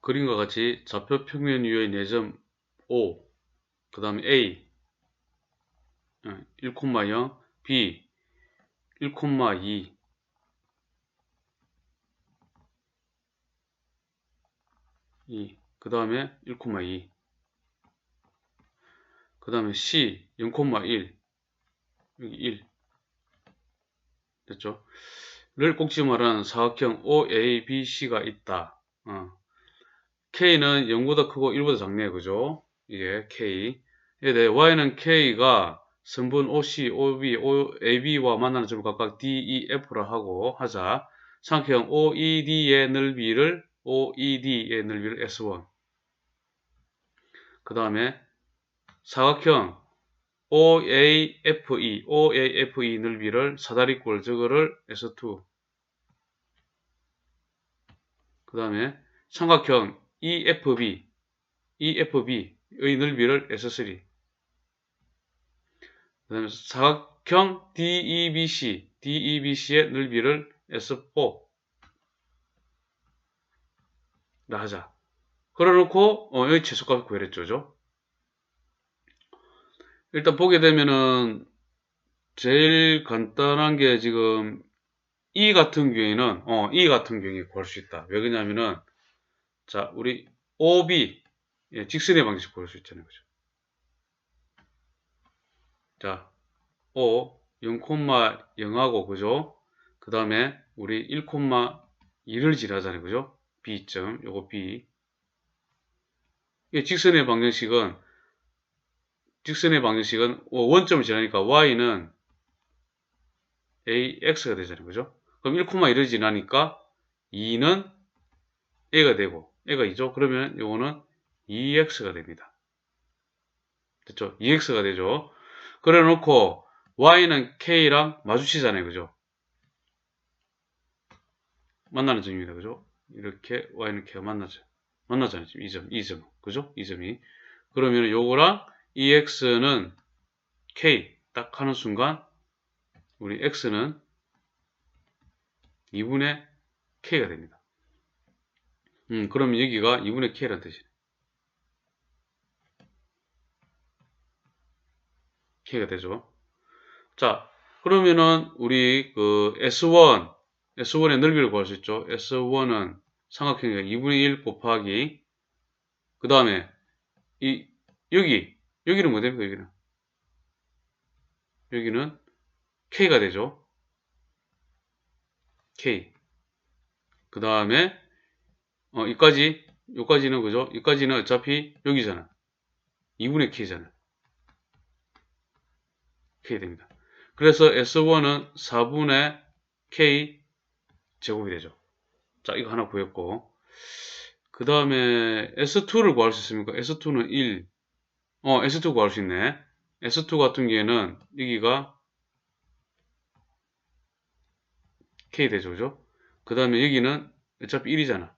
그림과 같이 좌표 평면 위의 4점 O, 그 다음에 A, 1,0, B, 1,2, 이, 그 다음에 1,2, 그 다음에 C, 0,1, 여기 1, 됐죠? 를 꼭지 말하는 사각형 OABC가 있다. 어. K는 0보다 크고 1보다 작네, 그죠? 이게 K. 에 대해 Y는 K가 선분 OC, OB, OAB와 만나는 점을 각각 D, E, F라 하고 하자. 삼각형 OED의 넓이를 OED의 넓이를 S1. 그 다음에 사각형 OAFE, OAFE 넓이를 사다리꼴 저거를 S2. 그 다음에 삼각형 EFB, EFB의 넓이를 S3. 그 다음에 사각형 DEBC, DEBC의 넓이를 S4. 라 하자. 그래놓고 어, 여기 최소값 구해냈죠. 죠 일단 보게 되면은 제일 간단한 게 지금 E 같은 경우에는 어, E 같은 경우에 구할 수 있다. 왜 그러냐면은 자 우리 OB 예, 직선의 방식 구할 수 있잖아요. 그죠? 자 O 0,0하고 그죠? 그 다음에 우리 1,2를 지나잖아요. 그죠? B점 요거 B 이 직선의 방정식은 직선의 방정식은 원점을 지나니까 y는 ax가 되잖아요. 그죠? 그럼 1,1을 지나니까 2는 a가 되고 a가 2죠. 그러면 이거는 2x가 됩니다. 됐죠? 2x가 되죠. 그래 놓고 y는 k랑 마주치잖아요. 그죠? 만나는 점입니다. 그죠? 이렇게 y는 k가 만나죠. 만나잖아요. 지금 2점, 2점. 그죠? 2점이. 그러면 요거랑 ex는 k 딱 하는 순간 우리 x는 2분의 k가 됩니다. 음, 그러면 여기가 2분의 k란 뜻이네. k가 되죠. 자, 그러면은 우리 그 S1, S1의 넓이를 구할 수 있죠. S1은 삼각형이니까 2분의 1 곱하기 그 다음에 이 여기 여기는 뭐 됩니까? 여기는 여기는 K가 되죠. K. 그 다음에 어, 이까지 여기까지는 그죠? 여기까지는 어차피 여기잖아. 2분의 K잖아. K 됩니다. 그래서 S1은 4분의 K 제곱이 되죠. 자, 이거 하나 구했고. 그 다음에 S2를 구할 수 있습니까? S2는 1. 어, S2 구할 수 있네. S2 같은 경우에는 여기가 K 되죠, 그죠? 그 다음에 여기는 어차피 1이잖아.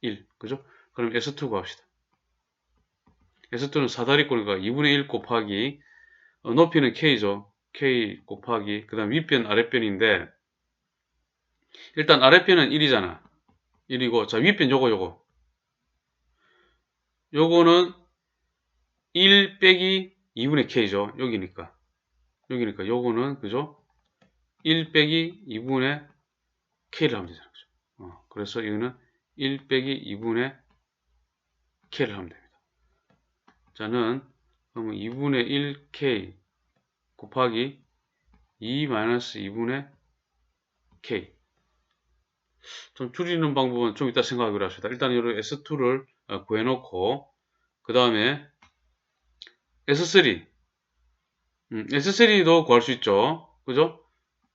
1, 그죠? 그럼 S2 구합시다. S2는 사다리꼴이니까 2분의 1 곱하기 어, 높이는 K죠. K 곱하기 그 다음 윗변 아랫변인데 일단 아랫변은 1이잖아. 1이고 자 윗변 요거 요거 요거는 1 빼기 2분의 k죠. 여기니까. 여기니까 요거는 그죠? 1 빼기 2분의 k를 하면 되잖아 요. 그죠? 어, 그래서 이거는 1 빼기 2분의 k를 하면 됩니다. 자는 그러면 2분의 1k 곱하기 2 마이너스 2분의 k 좀 줄이는 방법은 좀 이따 생각하기로 합시다. 일단 이런 S2를 어, 구해놓고 그 다음에 S3 음, S3도 구할 수 있죠. 그죠?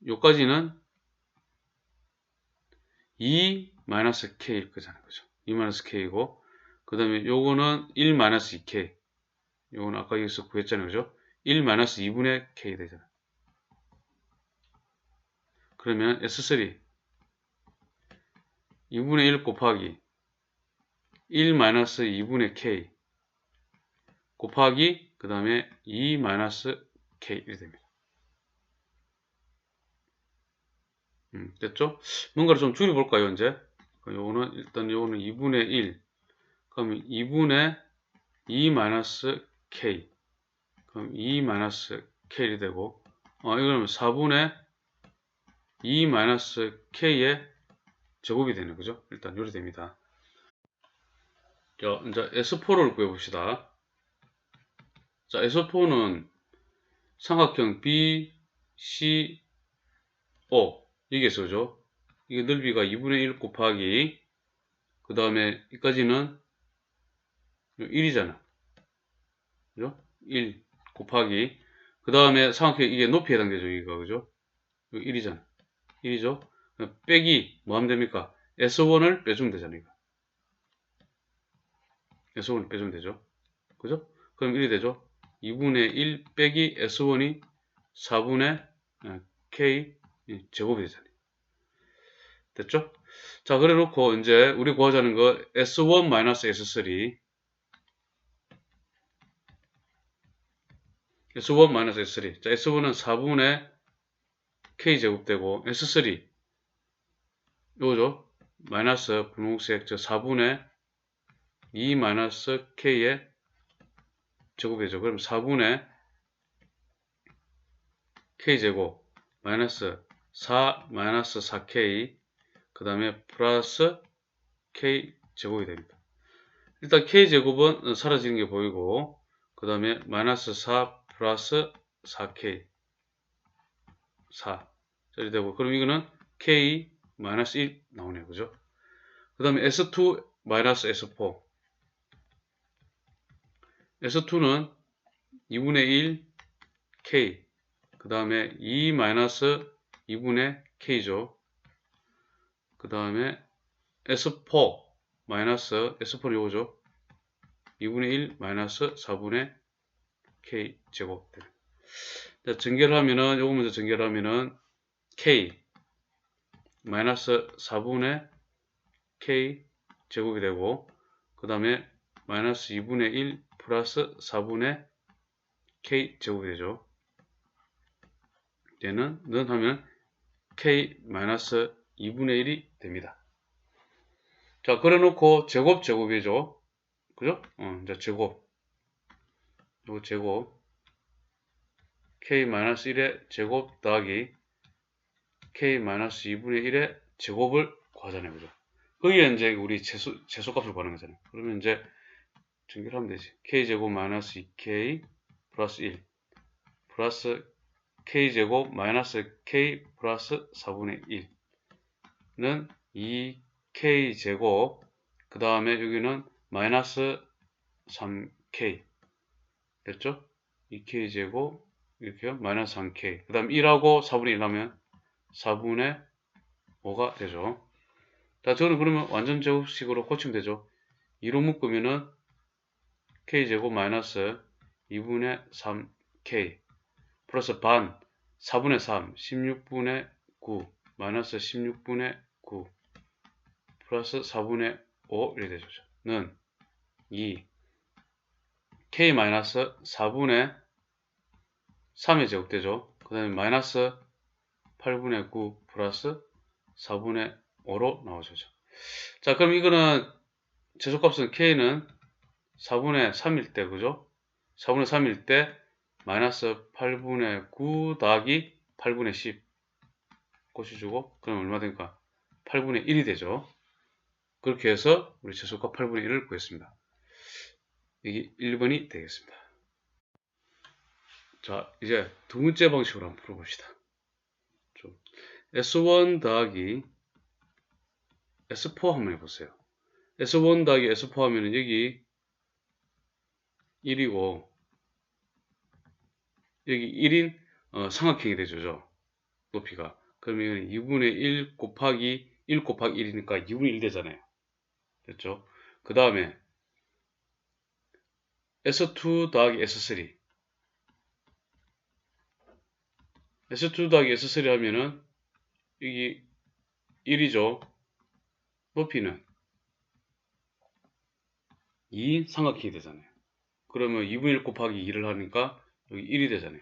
요까지는 2-k일 거잖아요. 그죠? 2-k이고 그 다음에 요거는 1-2k 요거는 아까 여기서 구했잖아요. 그죠? 1-2분의 k 되잖아요. 그러면 S3 2분의 1 곱하기 1-2분의 k 곱하기 그 다음에 2-k 이렇게 됩니다. 음, 됐죠? 뭔가를 좀 줄여볼까요, 이제? 그럼 요거는 일단 요거는 2분의 1. 그럼 2분의 2 마이너스 k. 그럼 2 마이너스 k이 되고 어 이거는 4분의 2 마이너스 k의 제곱이 되는 거죠. 일단 요리 됩니다. 자, 이제 S4를 구해봅시다. 자, S4는 삼각형 B, C, O 여기에서 죠 이게 넓이가 2분의 1 곱하기 그 다음에 여기까지는 1이잖아. 그죠? 1 곱하기 그 다음에 삼각형 이게 높이에 해당되죠. 여기가 그죠? 1이잖아. 1이죠? 빼기 뭐 하면 됩니까? S1을 빼주면 되잖아요. 이거. S1을 빼주면 되죠. 그죠? 그럼 1이 되죠? 2분의 1 빼기 S1이 4분의 K 제곱이 되잖아요. 됐죠? 자, 그래 놓고 이제 우리 구하자는 거 S1 마이너스 S3 S1 마이너스 S3 자, S1은 4분의 K 제곱되고 S3 요거죠? 마이너스 분홍색 저 4분의 2 마이너스 K의 제곱이죠. 그럼 4분의 K제곱 마이너스 4 마이너스 4K 그 다음에 플러스 K제곱이 됩니다. 일단 K제곱은 사라지는 게 보이고 그 다음에 마이너스 4 플러스 4K 4 저리 되고 그럼 이거는 K 마이너스 1 나오네요. 그죠? 그 다음에 S2 마이너스 S4 S2는 2분의 1 K 그 다음에 2 마이너스 2분의 K죠. 그 다음에 S4 마이너스 S4는 요거죠. 2분의 1 마이너스 4분의 K 제곱 자, 전개를 하면은 요거 먼저 전개를 하면은 K 마이너스 4분의 K 제곱이 되고 그 다음에 마이너스 2분의 1 플러스 4분의 K 제곱이 되죠. 얘는 는 하면 K 마이너스 2분의 1이 됩니다. 자, 그래 놓고 제곱 제곱이죠. 그죠? 어, 이제 제곱. 요 제곱. K 마이너스 1의 제곱 더하기 K 마이너스 2분의 1의 제곱을 구하잖아요. 거기에 이제 우리 재수, 재수값을 구하는 거잖아요. 그러면 이제 전개하면 되지. K제곱 마이너스 2K 플러스 1 플러스 K제곱 마이너스 K 플러스 4분의 1 는 2K제곱 그 다음에 여기는 마이너스 3K 됐죠? 2K제곱 이렇게요. 마이너스 3K 그 다음 1하고 4분의 1 하면 4분의 5가 되죠. 자, 저는 그러면 완전 제곱식으로 고치면 되죠. 2로 묶으면은 K제곱 마이너스 2분의 3K 플러스 반 4분의 3 16분의 9 마이너스 16분의 9 플러스 4분의 5 이렇게 되죠. 는 2 K 마이너스 4분의 3의 제곱되죠. 그 다음에 마이너스 8분의 9 플러스 4분의 5로 나오죠. 자, 그럼 이거는 제소값은 K는 4분의 3일 때, 그죠? 4분의 3일 때 마이너스 8분의 9 더하기 8분의 10 꽂혀주고 그럼 얼마 되니까 8분의 1이 되죠. 그렇게 해서 우리 제소값 8분의 1을 구했습니다. 여기 1번이 되겠습니다. 자, 이제 두 번째 방식으로 한번 풀어봅시다. 좀 S1 더하기 S4 한번 해보세요. S1 더하기 S4 하면은 여기 1이고 여기 1인 어, 삼각형이 되죠. 높이가. 그러면 2분의 1 곱하기 1 곱하기 1이니까 2분의 1 되잖아요. 됐죠? 그 다음에 S2 더하기 S3 S2 더하기 S3 하면은 여기 1이죠. 높이는 2인 삼각형이 되잖아요. 그러면 2분의 1 곱하기 2를 하니까 여기 1이 되잖아요.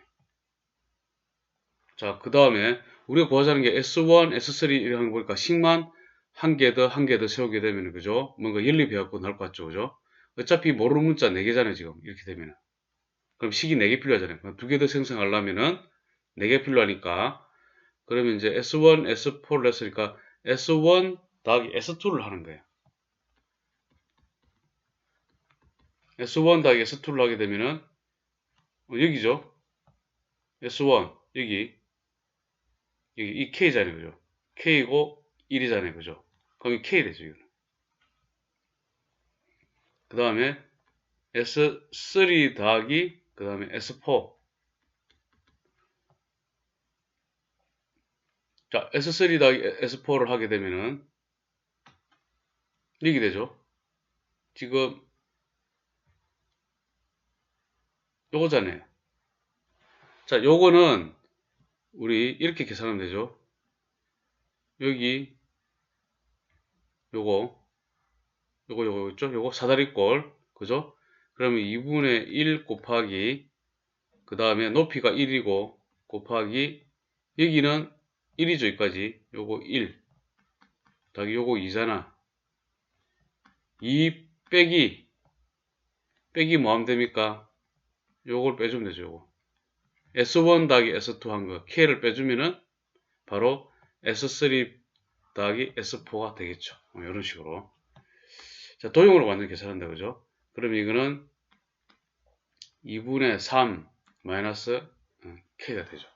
자, 그 다음에 우리가 구하자는 게 S1, S3 이라는 거 보니까 식만 한 개 더, 한 개 더 세우게 되면, 그죠? 뭔가 연립해갖고 나올 것 같죠, 그죠? 어차피 모르는 문자 4개잖아요, 지금. 이렇게 되면. 그럼 식이 4개 필요하잖아요. 두개더 생성하려면은 4개 필요하니까. 그러면 이제 S1, S4를 했으니까 S1 더하기 S2를 하는 거예요. S1 더하기 S2를 하게 되면은, 어, 여기죠? S1, 여기. 여기 이 K잖아요, 그죠? K고 1이잖아요, 그죠? 이 K 되죠, 이거는. 그 다음에 S3 더하기 그 다음에 S4 자 S3 더하기 S4를 하게 되면은 이렇게 되죠 지금 요거잖아요 자 요거는 우리 이렇게 계산하면 되죠 여기 요거 요거 요거 있죠? 요거 사다리꼴 그죠? 그러면 2분의 1 곱하기 그 다음에 높이가 1이고 곱하기 여기는 1이죠 여기까지 요거 1 더하기 요거 2잖아 2 빼기 빼기 뭐 하면 됩니까? 요걸 빼주면 되죠 요거 S1 더하기 S2 한 거 K를 빼주면은 바로 S3 더하기 S4가 되겠죠 이런 식으로 자, 도형으로 완전 계산한다, 그죠? 그럼 이거는 2분의 3 마이너스 어, K가 되죠.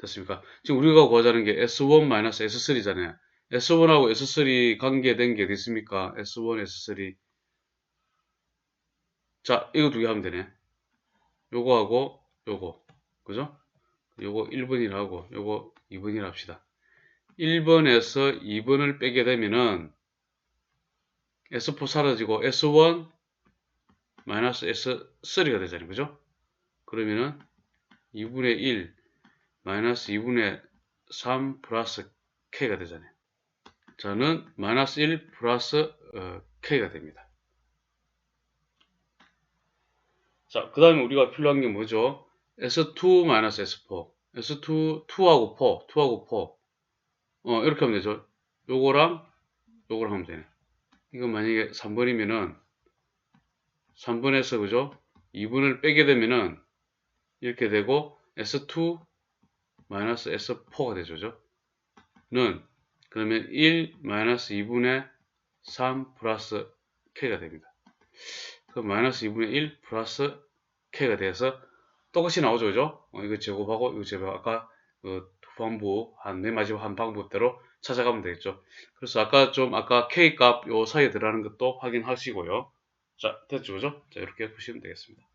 됐습니까? 지금 우리가 구하자는 게 S1 마이너스 S3잖아요. S1하고 S3 관계된 게 어디 있습니까? S1, S3. 자, 이거 두 개 하면 되네. 요거하고 요거. 그죠? 요거 1번이라고, 요거 2번이라 합시다. 1번에서 2번을 빼게 되면은 S4 사라지고 S1 마이너스 S3가 되잖아요. 그죠? 그러면은 2분의 1 마이너스 2분의 3 플러스 K가 되잖아요. 저는 마이너스 1 플러스 어, K가 됩니다. 자, 그 다음에 우리가 필요한 게 뭐죠? S2 마이너스 S4 S2, 2하고 4, 2하고 4 어, 이렇게 하면 되죠. 요거랑 요걸 하면 되네. 이거 만약에 3번이면은 3번에서 그죠? 2분을 빼게 되면은 이렇게 되고 S2 마이너스 S4가 되죠. 그죠? 는 그러면 1 마이너스 2분의 3 플러스 K가 됩니다. 그 마이너스 2분의 1 플러스 K가 돼서 똑같이 나오죠. 그죠? 어, 이거 제곱하고 이거 제곱 아까 그 방법 한맨 마지막 한 방법대로 찾아가면 되겠죠. 그래서 아까 좀 아까 K 값 요 사이에 들어가는 것도 확인하시고요. 자 됐죠, 그죠? 자 이렇게 보시면 되겠습니다.